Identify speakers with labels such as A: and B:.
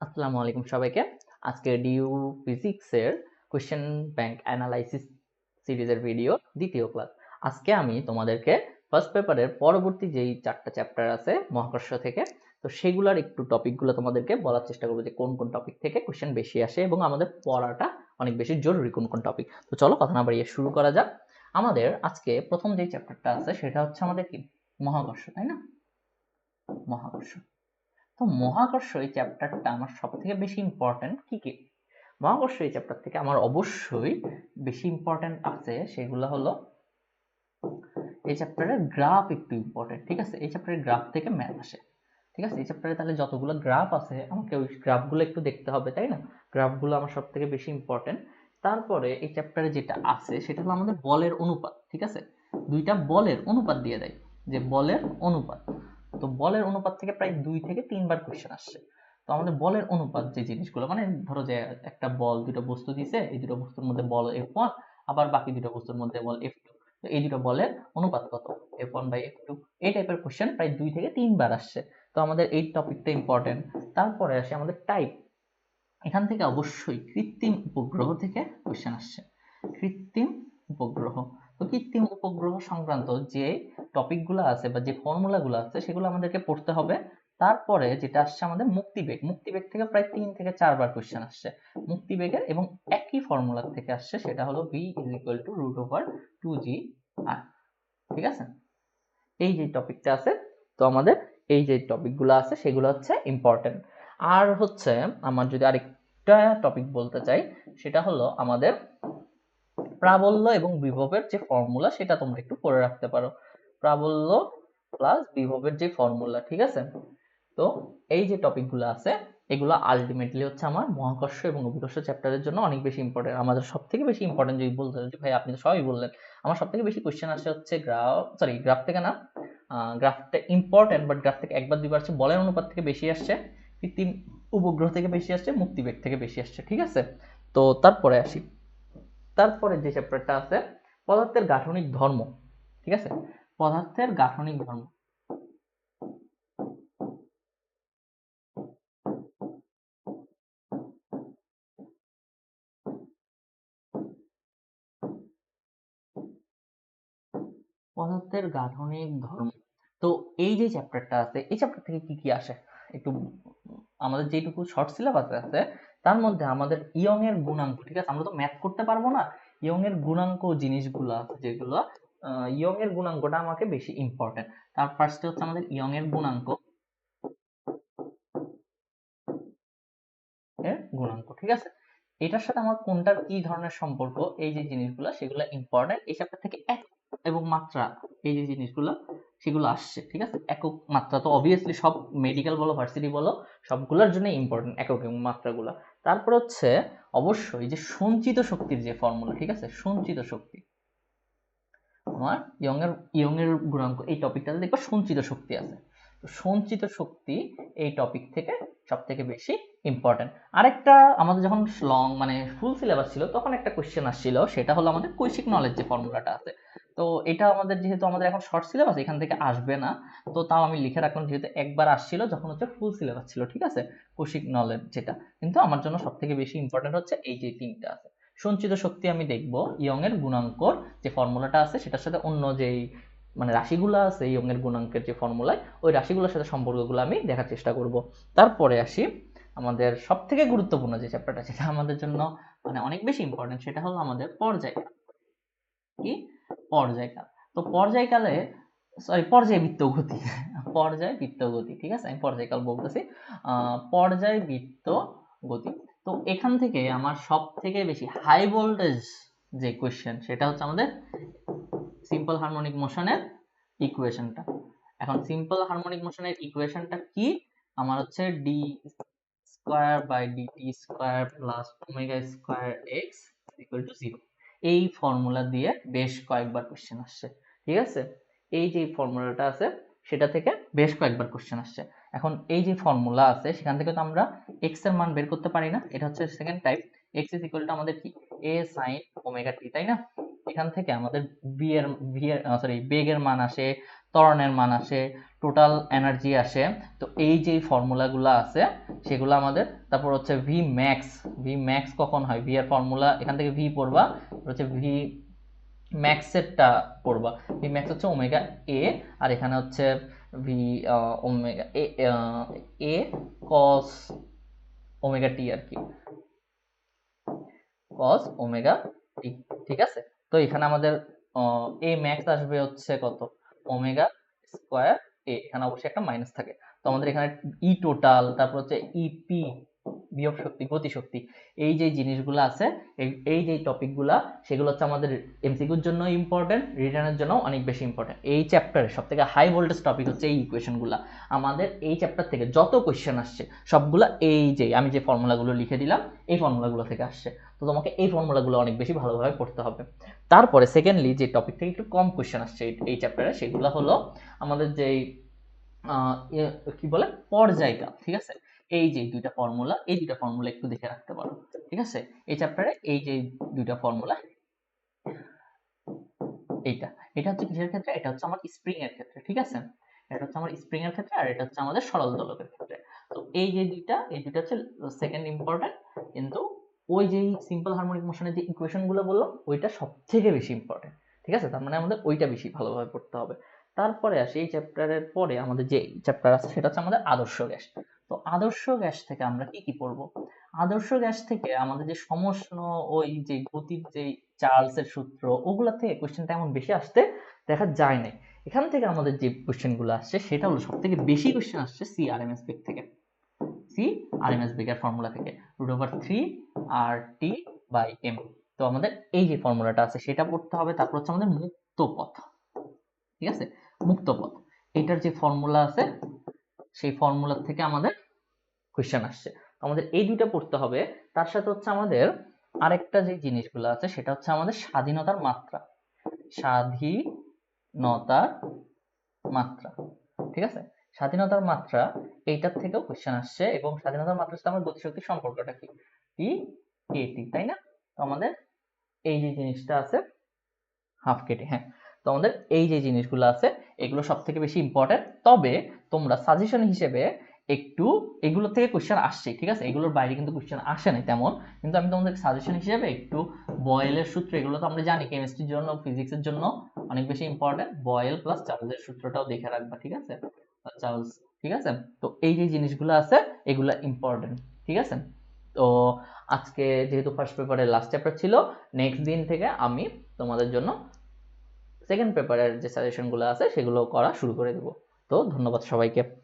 A: আসসালামু আলাইকুম সবাইকে। আজকে ডিউ ফিজিক্সের কোশ্চেন ব্যাংক অ্যানালাইসিস সিরিজের ভিডিও দ্বিতীয় ক্লাস আজকে আমি তোমাদেরকে ফার্স্ট পেপারের পরবর্তী যেই চারটা চ্যাপ্টার আছে মহাকর্ষ থেকে, তো সেগুলোর একটু টপিকগুলো তোমাদেরকে বলার চেষ্টা করব যে কোন কোন টপিক থেকে কোশ্চেন বেশি আসে এবং আমাদের পড়াটা অনেক বেশি জরুরি কোন কোন টপিক তো চলো কথা না বাড়িয়ে শুরু করা যাক। আমাদের আজকে প্রথম যেই চ্যাপ্টারটা আছে সেটা হচ্ছে আমাদের কি? মহাকর্ষ, তাই না? মহাকর্ষ। তো মহাকর্ষ এই চ্যাপ্টারটা আমার সব থেকে বেশি ইম্পর্টেন্ট কি কি মহাকর্ষ এই চ্যাপ্টার থেকে আমার অবশ্যই বেশি ইম্পর্টেন্ট আছে, সেগুলো হলো এই চ্যাপ্টারের গ্রাফ একটু ইম্পর্টেন্ট ঠিক আছে? এই চ্যাপ্টারের গ্রাফ থেকে ম্যাথ আসে, ঠিক আছে? এই চ্যাপ্টারে তাহলে যতগুলো গ্রাফ আছে, আমাকে ওই গ্রাফগুলো একটু দেখতে হবে, তাই না? গ্রাফগুলো আমার সব থেকে বেশি ইম্পর্টেন্ট তারপরে এই চ্যাপ্টারে যেটা আছে, সেটা হলো আমাদের বলের অনুপাত, ঠিক আছে? দুইটা বলের অনুপাত দিয়ে দেয়, যে বলের অনুপাত। তো বলের অনুপাত থেকে প্রায় দুই থেকে তিনবার কোশ্চেন আসছে। তো আমাদের বলের অনুপাত যে জিনিসগুলো মানে ধরো যে একটা বল দুটো বস্তু দিছে এই দুটো বস্তুর মধ্যে বল এফ ওয়ান আবার বাকি দুটো বস্তুর মধ্যে বল এফ টু তো এই দুটো বলের অনুপাত কত? F one by F two এই টাইপের কোশ্চেন প্রায় দুই থেকে তিনবার আসছে। তো আমাদের এই টপিকটা ইম্পর্টেন্ট তারপরে আসে আমাদের টাইপ এখান থেকে অবশ্যই কৃত্রিম উপগ্রহ থেকে কোশ্চেন আসছে। কৃত্রিম উপগ্রহ। তো কৃত্রিম উপগ্রহ সংক্রান্ত যে টপিকগুলো আছে বা যে ফর্মুলাগুলো আছে, সেগুলো আমাদেরকে পড়তে হবে। তারপরে যেটা আসছে আমাদের মুক্তিবেগ। মুক্তিবেগ থেকে প্রায় তিন থেকে চারবার কোশ্চেন আসছে। মুক্তিবেগের এবং একই ফর্মুলা থেকে আসছে, সেটা হলো v is equal to root over two G R ঠিক আছে? এই যে টপিকটা আছে, তো আমাদের এই যে টপিকগুলো আছে, সেগুলো হচ্ছে ইম্পর্টেন্ট আর হচ্ছে, আমার যদি আরেকটা টপিক বলতে চাই, সেটা হলো আমাদের প্রাবল্য এবং বিভবের যে ফর্মুলা সেটা তোমরা একটু পড়ে রাখতে পারো। প্রাবল্য প্লাস বিভবের যে ফর্মুলা ঠিক আছে? তো এই যে টপিকগুলো আছে, এগুলো আলটিমেটলি হচ্ছে আমার মহাকর্ষ এবং অভিকর্ষ চ্যাপ্টারের জন্য অনেক বেশি ইম্পর্টেন্ট আমাদের সব থেকে বেশি ইম্পর্টেন্ট যদি বলতে যে ভাই আপনি তো সবই বললেন। আমার সব থেকে বেশি কোশ্চেন আসে হচ্ছে গ্রাফ সরি গ্রাফ থেকে না গ্রাফটা ইম্পর্টেন্ট বাট গ্রাফ থেকে একবার দুইবার আসছে বলের অনুপাত থেকে বেশি আসছে, কৃত্রিম উপগ্রহ থেকে বেশি আসছে, মুক্তিবেগ থেকে বেশি আসছে, ঠিক আছে? তো তারপরে আসি। তারপরে যে চ্যাপ্টারটা আছে, পদার্থের গাঠনিক ধর্ম, ঠিক আছে? পদার্থের গাঠনিক ধর্ম। পদার্থের গাঠনিক ধর্ম। তো এই যে চ্যাপ্টারটা আছে, এই চ্যাপ্টার থেকে কি কি আসে? একটু আমাদের যেটুকু শর্ট সিলেবাস আছে, তার মধ্যে আমাদের ইয়ং এর গুণাঙ্ক, ঠিক আছে? আমরা তো ম্যাথ করতে পারব না। ইয়ং এর গুণাঙ্ক জিনিসগুলো যেগুলো ইয়ং এর গুণাঙ্কটা আমাকে বেশি ইম্পর্টেন্ট তার ফার্স্টে হচ্ছে আমাদের ইয়ং এর গুণাঙ্ক। এর গুণাঙ্ক, ঠিক আছে? এটার সাথে আমার কোনটার কি ধরনের সম্পর্ক? এই যে জিনিসগুলো, সেগুলো ইম্পর্টেন্ট এই চ্যাপ্টার থেকে এক এবং মাত্রা, এই যে জিনিসগুলো সেগুলো আসছে, ঠিক আছে? একক মাত্রা তো অবভিয়াসলি সব মেডিকেল বলো ভার্সিটি বলো, সবগুলোর জন্য ইম্পর্টেন্ট একক মাত্রাগুলো। তারপর হচ্ছে অবশ্যই যে সঞ্চিত শক্তির যে ফর্মুলা ঠিক আছে? সঞ্চিত শক্তি। আমার ইয়ং এর গুণাঙ্ক, এই টপিকটাতে দেখব সঞ্চিত শক্তি আছে। তো সঞ্চিত শক্তি এই টপিক থেকে সব থেকে বেশি ইম্পর্টেন্ট আরেকটা আমাদের যখন লং মানে ফুল সিলেবাস ছিল, তখন একটা কোশ্চেন আসছিল, সেটা হলো আমাদের কৈশিক নলেজ যে ফর্মুলাটা আছে। তো এটা আমাদের যেহেতু আমাদের এখন শর্ট সিলেবাস এখান থেকে আসবে না। তো তাও আমি লিখে রাখলাম, যেহেতু একবার আসছিল, যখন হচ্ছে ফুল সিলেবাস ছিল, ঠিক আছে? কৌশিক নলেজ যেটা। কিন্তু আমার জন্য সব থেকে বেশি ইম্পর্টেন্ট হচ্ছে এই যে তিনটা আছে। সঞ্চিত শক্তি আমি দেখব ইয়ং এর গুণাঙ্কর যে ফর্মুলাটা আছে, সেটার সাথে অন্য যেই মানে রাশিগুলো আছে ইয়ং এর গুণাঙ্কের যে ফর্মুলায়, ওই রাশিগুলোর সাথে সম্পর্কগুলো আমি দেখার চেষ্টা করব। তারপরে আসি, আমাদের সব থেকে গুরুত্বপূর্ণ যে চ্যাপ্টারটা সেটা আমাদের জন্য মানে অনেক বেশি ইম্পর্টেন্ট সেটা হলো আমাদের পর্যায়কাল কি? পর্যায়কাল। তো পর্যায়কালে সরি পর্যায়বৃত্ত গতি। পর্যায় বৃত্ত গতি, ঠিক আছে? আমি পর্যায়কাল বলতেছি। পর্যায় বৃত্ত গতি। তো এখান থেকে আমার সব থেকে বেশি হাই ভোল্টেজ যে কোয়েশ্চেন সেটা হচ্ছে আমাদের সিম্পল হারমোনিক মোশনের ইকুয়েশনটা এখন সিম্পল হারমোনিক মোশনের ইকুয়েশনটা কি? আমার হচ্ছে D square by D T square plus omega square X equal to zero এই ফর্মুলা দিয়ে বেশ কয়েকবার কোশ্চেন আসছে, ঠিক আছে? এই যে ফর্মুলাটা আছে, সেটা থেকে বেশ কয়েকবার কোশ্চেন আসছে। এখন এই যে ফর্মুলা আছে, সেখান থেকে তো আমরা এক্সের মান বের করতে পারি না, এটা হচ্ছে second type X is equal to আমাদের কি? এ সাইন ওমেগা টি তাই না? এখান থেকে আমাদের বি এর ভি এর সরি বেগের মান আসে, ত্বরণের মান আসে টোটাল এনার্জি আসে, তো এই যে ফর্মুলাগুলো আছে, সেগুলো আমাদের, তারপর হচ্ছে ভি ম্যাক্স ভি ম্যাক্স কখন হয়? ভি এর ফর্মুলা এখান থেকে ভি পড়বা হচ্ছে ভি ম্যাক্সেরটা পড়বা। ভি ম্যাক্স হচ্ছে ওমেগা এ আর এখানে হচ্ছে V omega A A cos omega T আর কি। কস ওমেগা টি ঠিক আছে? তো এখানে আমাদের এ ম্যাক্স আসবে হচ্ছে কত? ওমেগা স্কোয়ার এ এখানে অবশ্যই একটা মাইনাস থাকে। তো আমাদের এখানে ই টোটাল তারপর হচ্ছে ইপি বিয়োগ শক্তি, গতিশক্তি, এই যে জিনিসগুলো আছে, এই- যে টপিকগুলা সেগুলো হচ্ছে আমাদের এমসিকিউর জন্য ইম্পর্টেন্ট রিটার্নের জন্য অনেক বেশি ইম্পর্টেন্ট এই চ্যাপ্টারের সব থেকে হাই ভোল্টেজ টপিক হচ্ছে এই ইকুয়েশনগুলো আমাদের এই চ্যাপ্টার থেকে যত কোয়েশ্চেন আসছে, সবগুলা এই যে, আমি যে ফর্মুলাগুলো লিখে দিলাম, এই ফর্মুলাগুলো থেকে আসছে। তো তোমাকে এই ফর্মুলাগুলো অনেক বেশি ভালোভাবে পড়তে হবে। তারপরে সেকেন্ডলি যে টপিক থেকে একটু কম কোয়েশ্চেন আসছে এই- চ্যাপ্টারে সেগুলো হলো আমাদের যেই কি বলে? পর্যায়টা, ঠিক আছে? এই যে দুইটা ফর্মুলা এই দুইটা ফর্মুলা একটু দেখে রাখতে পারো, ঠিক আছে? এই চ্যাপ্টারে এই যে দুইটা ফর্মুলা এইটা। এটা হচ্ছে কিসের ক্ষেত্রে? এটা হচ্ছে আমার স্প্রিং এর ক্ষেত্রে, ঠিক আছে? এটা হচ্ছে আমার স্প্রিং এর ক্ষেত্রে, আর এটা হচ্ছে আমাদের সরল দোলকের ক্ষেত্রে। তো এই যে দুইটা, এই দুইটা হচ্ছে সেকেন্ড ইম্পর্টেন্ট কিন্তু ওই যে সিম্পল হারমোনিক মোশনের যে ইকুয়েশনগুলো বললাম, ওইটা সব থেকে বেশি ইম্পর্টেন্ট ঠিক আছে? তার মানে আমাদের ওইটা বেশি ভালোভাবে পড়তে হবে। তারপরে আসে এই চ্যাপ্টারের পরে আমাদের যে চ্যাপ্টার আছে সেটা হচ্ছে আমাদের আদর্শ গ্যাস। তো আদর্শ গ্যাস থেকে আমরা কি কি পড়ব? আদর্শ গ্যাস থেকে আমাদের যে সমস্ত ওই যে গতির যে চার্লসের সূত্র, ওগুলা থেকে কোশ্চেন তেমন বেশি আসতে দেখা যায় নাই। এখান থেকে আমাদের যে কোশ্চেনগুলো আসছে, সেটা হলো সব থেকে বেশি কোশ্চেন আসছে সি আর এম এস বেগ থেকে। সি আর এম এস বেগের ফর্মুলা থেকে। Root over three R T by M তো আমাদের এই যে ফর্মুলাটা আছে, সেটা পড়তে হবে। তারপর হচ্ছে আমাদের মুক্ত পথ। ঠিক আছে? মুক্ত পথ। এটার যে ফর্মুলা আছে, সেই ফর্মুলা থেকে আমাদের কোয়েশ্চেন আসছে। আমাদের এই দুইটা পড়তে হবে। তার সাথে হচ্ছে আমাদের আরেকটা যে জিনিসগুলো আছে, সেটা হচ্ছে আমাদের স্বাধীনতার মাত্রা। স্বাধীনতার মাত্রা। ঠিক আছে? স্বাধীনতার মাত্রা, এইটার থেকেও কোয়েশ্চেন আসছে এবং স্বাধীনতার মাত্রার সাথে আমার গতিশক্তির সম্পর্কটা কি? টি কেটি তাই না? তো আমাদের এই যে জিনিসটা আছে হাফ কেটি হ্যাঁ। তো আমাদের এই যে জিনিসগুলো আছে, এগুলো সব থেকে বেশি ইম্পর্টেন্ট তবে তোমরা সাজেশন হিসেবে একটু এগুলো থেকে কোশ্চেন আসছে, ঠিক আছে? এগুলোর বাইরে কিন্তু কোশ্চেন আসে না তেমন। কিন্তু আমি তোমাদের সাজেশন হিসেবে একটু বয়েলের সূত্র, এগুলো তো আমরা জানি কেমিস্ট্রির জন্য ফিজিক্সের জন্য অনেক বেশি ইম্পর্টেন্ট বয়েল প্লাস চার্লসের সূত্রটাও দেখে রাখবা, ঠিক আছে? চার্লস ঠিক আছে? তো এই যে জিনিসগুলো আছে, এগুলো ইম্পর্টেন্ট ঠিক আছে? তো আজকে যেহেতু ফার্স্ট পেপারের লাস্ট চ্যাপ্টার ছিল নেক্সট দিন থেকে আমি তোমাদের জন্য সেকেন্ড পেপারের যে সাজেশনগুলো আছে সেগুলো করা শুরু করে দেবো। তো ধন্যবাদ সবাইকে।